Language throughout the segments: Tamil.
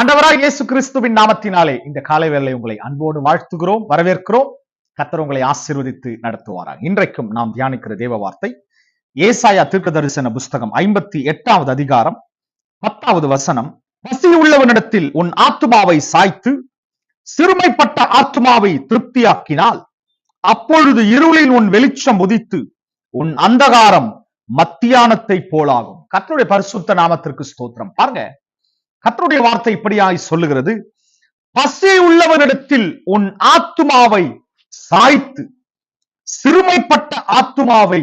அண்டவராக இயேசு கிறிஸ்துவின் நாமத்தினாலே இந்த காலை வேலை உங்களை அன்போடு வாழ்த்துகிறோம் வரவேற்கிறோம். கத்தர் உங்களை ஆசீர்வதித்து நடத்துவாராக. இன்றைக்கும் நாம் தியானிக்கிற தேவ வார்த்தை ஏசாயா தீர்க்க தரிசன புஸ்தகம் ஐம்பத்தி எட்டாவது அதிகாரம் பத்தாவது வசனம். பசி உள்ளவனிடத்தில் உன் ஆத்துமாவை சாய்த்து சிறுமைப்பட்ட ஆத்மாவை திருப்தியாக்கினால் அப்பொழுது இருளில் உன் வெளிச்சம் உதித்து உன் அந்தகாரம் மத்தியானத்தை போலாகும். கத்தருடைய பரிசுத்த நாமத்திற்கு ஸ்தோத்திரம். பாருங்க கத்தருடைய வார்த்தை இப்படியாய் சொல்லுகிறது. பசி உள்ளவரிடத்தில் உன் ஆத்துமாவை சாய்த்து சிறுமைப்பட்ட ஆத்துமாவை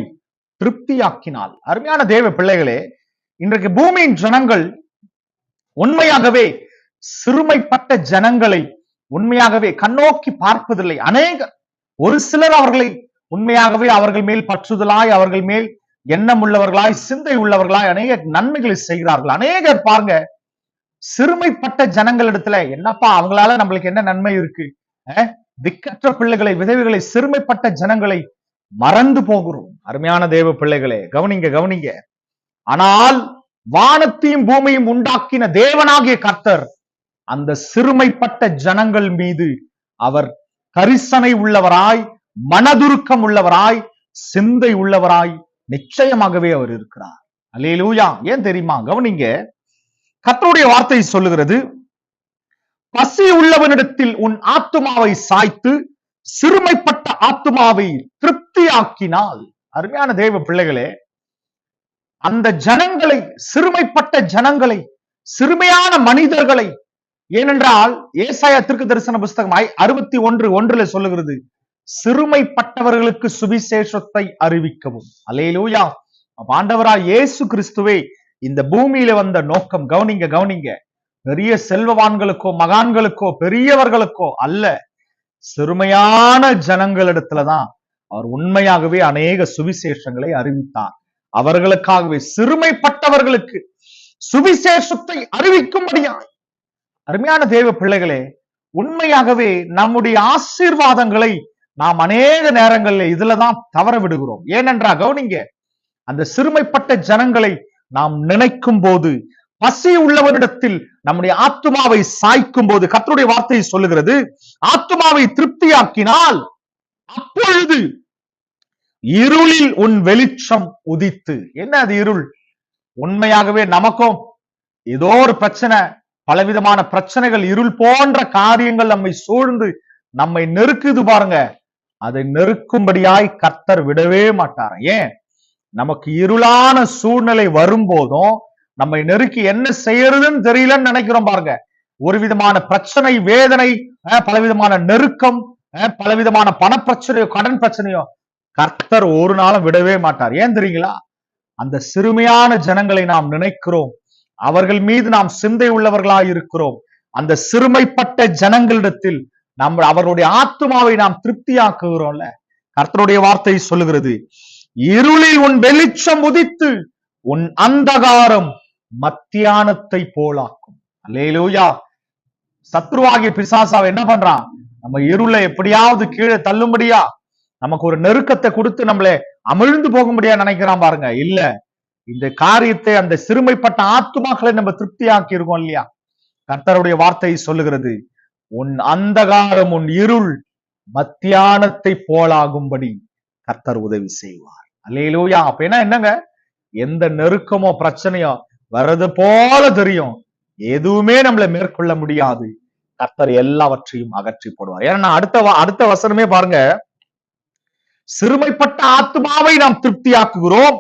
திருப்தியாக்கினால். அருமையான தேவ பிள்ளைகளே இன்றைக்கு பூமியின் ஜனங்கள் உண்மையாகவே சிறுமைப்பட்ட ஜனங்களை உண்மையாகவே கண்ணோக்கி பார்ப்பதில்லை. அநேக ஒரு சிலர் அவர்களை உண்மையாகவே அவர்கள் மேல் பற்றுதலாய் அவர்கள் மேல் எண்ணம் உள்ளவர்களாய் சிந்தை உள்ளவர்களாய் அநேக நன்மைகளை செய்கிறார்கள். அநேகர் பாருங்க சிறுமைப்பட்ட ஜனங்களிடத்துல என்னப்பா அவங்களால நம்மளுக்கு என்ன நன்மை இருக்கு? திக்கற்ற பிள்ளைகளை விதவைகளை சிறுமைப்பட்ட ஜனங்களை மறந்து போகிறோம். அருமையான தேவ பிள்ளைகளே கவனிங்க கவனிங்க. ஆனால் வானத்தையும் பூமியும் உண்டாக்கின தேவனாகிய கர்த்தர் அந்த சிறுமைப்பட்ட ஜனங்கள் மீது அவர் கரிசனை உள்ளவராய் மனதுருக்கம் உள்ளவராய் சிந்தை உள்ளவராய் நிச்சயமாகவே அவர் இருக்கிறார். அல்லேலூயா. ஏன் தெரியுமா? கவனிங்க. கத்தனுடைய வார்த்தை சொல்லுகிறது பசி உள்ளவனிடத்தில் உன் ஆத்துமாவை சாய்த்து சிறுமைப்பட்ட ஆத்துமாவை திருப்தியாக்கினால். அருமையான தேவ பிள்ளைகளே அந்த ஜனங்களை சிறுமைப்பட்ட ஜனங்களை சிறுமையான மனிதர்களை ஏனென்றால் ஏசாயா திருக்கு தரிசன புஸ்தகம் அறுபத்தி ஒன்று ஒன்றுல சொல்லுகிறது சிறுமைப்பட்டவர்களுக்கு சுவிசேஷத்தை அறிவிக்கவும். அலேலூயா. அப்ப இயேசு கிறிஸ்துவே இந்த பூமியில வந்த நோக்கம் கவனிங்க கவனிங்க. பெரிய செல்வவான்களுக்கோ மகான்களுக்கோ பெரியவர்களுக்கோ அல்ல சிறுமையான ஜனங்களிடத்துலதான் அவர் உண்மையாகவே அநேக சுவிசேஷங்களை அறிவித்தார். அவர்களுக்காகவே சிறுமைப்பட்டவர்களுக்கு சுவிசேஷத்தை அறிவிக்கும்படியாய். அருமையான தேவ பிள்ளைகளே உண்மையாகவே நம்முடைய ஆசீர்வாதங்களை நாம் அநேக நேரங்களில் இதுலதான் தவற விடுகிறோம். ஏனென்றா கவனிங்க அந்த சிறுமைப்பட்ட ஜனங்களை நாம் நினைக்கும் போது பசி உள்ளவரிடத்தில் நம்முடைய ஆத்துமாவை சாய்க்கும் போது கத்தருடைய வார்த்தை சொல்லுகிறது ஆத்துமாவை திருப்தியாக்கினால் அப்பொழுது இருளில் உன் வெளிச்சம் உதித்து என்ன அது இருள்? உண்மையாகவே நமக்கும் ஏதோ ஒரு பிரச்சனை பலவிதமான பிரச்சனைகள் இருள் போன்ற காரியங்கள் நம்மை சூழ்ந்து நம்மை நெருக்குது பாருங்க. அதை நெருக்கும்படியாய் கர்த்தர் விடவே மாட்டார். ஏன்? நமக்கு இருளான சூழ்நிலை வரும்போதும் நம்மை நெருக்கி என்ன செய்யறதுன்னு தெரியலன்னு நினைக்கிறோம் பாருங்க. ஒரு விதமான பிரச்சனை வேதனை பலவிதமான நெருக்கம் அஹ், பலவிதமான பணப்பிரச்சனையோ கடன் பிரச்சனையோ கர்த்தர் ஒரு நாளும் விடவே மாட்டார். ஏன் தெரியுங்களா? அந்த சிறுமையான ஜனங்களை நாம் நினைக்கிறோம். அவர்கள் மீது நாம் சிந்தை உள்ளவர்களாய் இருக்கிறோம். அந்த சிறுமைப்பட்ட ஜனங்களிடத்தில் நம்ம அவர்களுடைய ஆத்மாவை நாம் திருப்தியாக்குகிறோம்ல. கர்த்தருடைய வார்த்தை சொல்லுகிறது. இருளில் உன் வெளிச்சம் உதித்து உன் அந்தகாரம் மத்தியானத்தை போலாக்கும். அல்லேலூயா. சத்ருவாகிய பிசாசாவை என்ன பண்றான்? நம்ம இருளை எப்படியாவது கீழே தள்ளும்படியா நமக்கு ஒரு நெருக்கத்தை கொடுத்து நம்மளை அமிழ்ந்து போகும்படியா நினைக்கிறான் பாருங்க. இல்ல இந்த காரியத்தை அந்த சிறுமைப்பட்ட ஆத்துமாக்களை நம்ம திருப்தியாக்கி இருக்கோம் இல்லையா? கர்த்தருடைய வார்த்தை சொல்லுகிறது உன் அந்தகாரம் உன் இருள் மத்தியானத்தை போலாகும்படி கர்த்தர் உதவி செய்வார். அல்லையிலோயா அப்படின்னா என்னங்க? எந்த நெருக்கமோ பிரச்சனையோ வர்றது போல தெரியும். எதுவுமே நம்மளை மேற்கொள்ள முடியாது. கர்த்தர் எல்லாவற்றையும் அகற்றி போடுவார். ஏன்னா அடுத்த அடுத்த வசனமே பாருங்க. சிறுமைப்பட்ட ஆத்மாவை நாம் திருப்தியாக்குகிறோம்.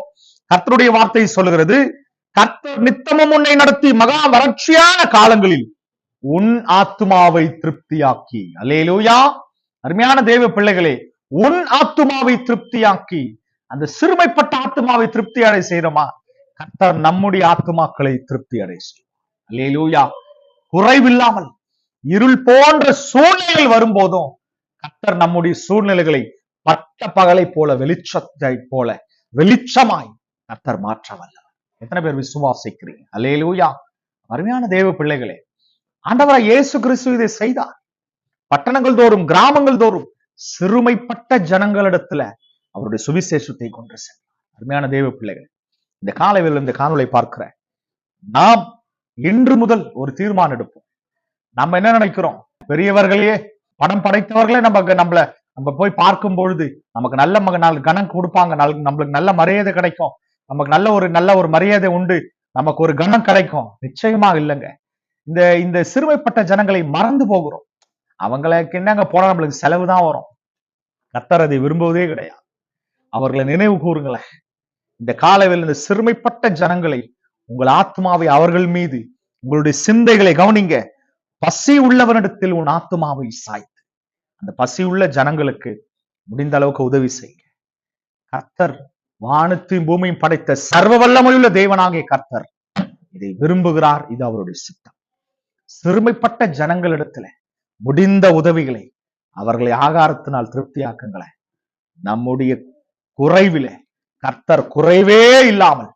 கர்த்தருடைய வார்த்தை சொல்லுகிறது கர்த்தர் நித்தமும் உன்னை நடத்தி மகா வறட்சியான காலங்களில் உன் ஆத்துமாவை திருப்தியாக்கி. அல்லேலூயா. அருமையான தேவ பிள்ளைகளே உன் ஆத்துமாவை திருப்தியாக்கி. அந்த சிறுமைப்பட்ட ஆத்துமாவை திருப்தி அடை செய்யறோமா கர்த்தர் நம்முடைய ஆத்மாக்களை திருப்தி அடை செய்யும் குறைவில்லாமல் இருள் போன்ற சூழ்நிலைகள் வரும்போதும் கர்த்தர் நம்முடைய சூழ்நிலைகளை பட்ட பகலை போல வெளிச்சத்தை போல வெளிச்சமாய் கர்த்தர் மாற்ற வல்லவர். எத்தனை பேர் விசுவாசிக்கிறீங்க? அல்லேலூயா. அருமையான தேவ பிள்ளைகளே ஆண்டவரா இயேசு கிறிஸ்து இதை செய்தார். பட்டணங்கள் தோறும் கிராமங்கள் தோறும் சிறுமைப்பட்ட ஜனங்களிடத்துல அவருடைய சுவிசேஷத்தை கொண்டு சென்றார் அருமையான தேவ பிள்ளைகள் இந்த காலையில் இந்த காணொலை பார்க்கிற நாம் இன்று முதல் ஒரு தீர்மானம் எடுப்போம். நம்ம என்ன நினைக்கிறோம்? பெரியவர்களே படம் படைத்தவர்களே நம்ம நம்மள நம்ம போய் பார்க்கும் பொழுது நமக்கு நல்ல மக நாள் கணக்கு கொடுப்பாங்க. நம்மளுக்கு நல்ல மரியாதை கிடைக்கும். நமக்கு நல்ல ஒரு நல்ல ஒரு மரியாதை உண்டு. நமக்கு ஒரு கணம் கிடைக்கும். நிச்சயமா இல்லைங்க. இந்த இந்த சிறுமைப்பட்ட ஜனங்களை மறந்து போகிறோம். அவங்களுக்கு என்னங்க போனா நம்மளுக்கு செலவு தான் வரும். கத்தர் அதை விரும்புவதே கிடையாது. அவர்களை நினைவு கூறுங்களேன். இந்த காலவில் இந்த சிறுமைப்பட்ட ஜனங்களை உங்கள் ஆத்மாவை அவர்கள் மீது உங்களுடைய சிந்தைகளை கவனிங்க. பசி உள்ளவனிடத்தில் உன் ஆத்மாவை சாய்த்து. அந்த பசி உள்ள ஜனங்களுக்கு முடிந்த அளவுக்கு உதவி செய்யுங்க. கர்த்தர் வானத்தையும் பூமியும் படைத்த சர்வ வல்லமையுள்ள தேவனாகிய கர்த்தர் இதை விரும்புகிறார். இது அவருடைய சித்தம். சிறுமைப்பட்ட ஜனங்களிடத்துல முடிந்த உதவிகளை அவர்களை ஆகாரத்தினால் திருப்தியாக்குங்களேன். நம்முடைய குறைவிலே. கர்த்தர் குறைவே இல்லாமல்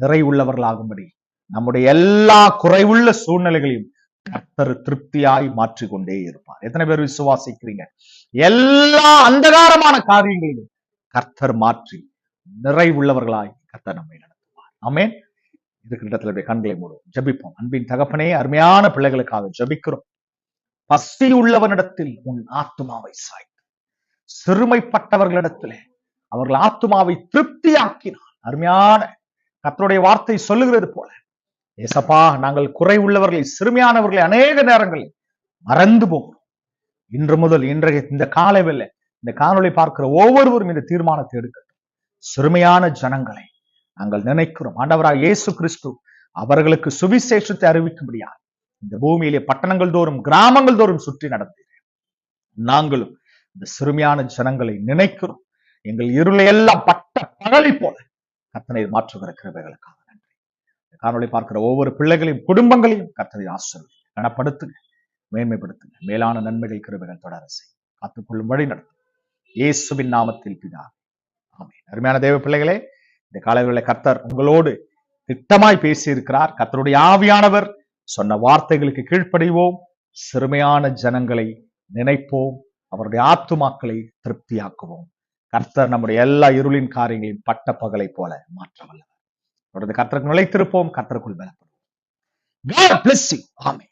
நிறைவுள்ளவர்களாகும்படி நம்முடைய எல்லா குறைவுள்ள சூழ்நிலைகளையும் கர்த்தர் திருப்தியாய் மாற்றிக்கொண்டே இருப்பார். எத்தனை பேர் விசுவாசிக்கிறீங்க? எல்லா அந்தகாரமான காரியங்களிலும் கர்த்தர் மாற்றி நிறைவுள்ளவர்களாய் கர்த்தர் நம்மை நடத்துவார். ஆமேன். இருக்கிற இடத்துல கண்களை மூடும் ஜபிப்போம். அன்பின் தகப்பனே அருமையான பிள்ளைகளுக்காக ஜபிக்கிறோம். பசி உள்ளவனிடத்தில் உன் ஆத்துமாவை சாய் சிறுமைப்பட்டவர்களிடத்திலே அவர்கள் ஆத்துமாவை திருப்தியாக்கினார். அருமையான கத்தருடைய வார்த்தை சொல்லுகிறது போல. ஏசப்பா நாங்கள் குறை உள்ளவர்களை சிறுமையானவர்களை அநேக நேரங்களில் மறந்து போகிறோம். இன்று முதல் இன்றைய இந்த காலவில் இந்த காணொலி பார்க்கிற ஒவ்வொருவரும் இந்த தீர்மானத்தை எடுக்கட்டும். சிறுமையான ஜனங்களை நாங்கள் நினைக்கிறோம். ஆண்டவராக இயேசு கிறிஸ்து அவர்களுக்கு சுவிசேஷத்தை அறிவிக்கும்படியா இந்த பூமியிலே பட்டணங்கள் தோறும் கிராமங்கள் தோறும் சுற்றி நடந்தீர்கள். நாங்களும் இந்த சிறுமியான ஜனங்களை நினைக்கிறோம். எங்கள் இருளை எல்லாம் பட்ட பகலை போல கத்தனை மாற்றுகிற கிருபைகளுக்காக நன்றி. இந்த பார்க்கிற ஒவ்வொரு பிள்ளைகளையும் குடும்பங்களையும் கத்தனை ஆசிரியர் கனப்படுத்துங்க மேன்மைப்படுத்துங்க. மேலான நன்மைகள் கிருபைகள் தொடர செய்யும் காத்துக்கொள்ளும் வழி நடத்தும். இயேசுவின் நாமத்தில் பிதா ஆமே அருமையான தேவ பிள்ளைகளே இந்த காலங்களில் கர்த்தர் உங்களோடு திட்டமாய் பேசியிருக்கிறார். கர்த்தருடைய ஆவியானவர் சொன்ன வார்த்தைகளுக்கு கீழ்ப்படைவோம். சிறுமையான ஜனங்களை நினைப்போம். அவருடைய ஆத்துமாக்களை திருப்தியாக்குவோம். கர்த்தர் நம்முடைய எல்லா இருளின் காரியங்களையும் பட்ட பகலை போல மாற்ற வல்லவர் தொடர்ந்து கர்த்தருக்கு நுழைத்திருப்போம் கர்த்தருக்குள் பலப்படுவோம் God bless you. Amen.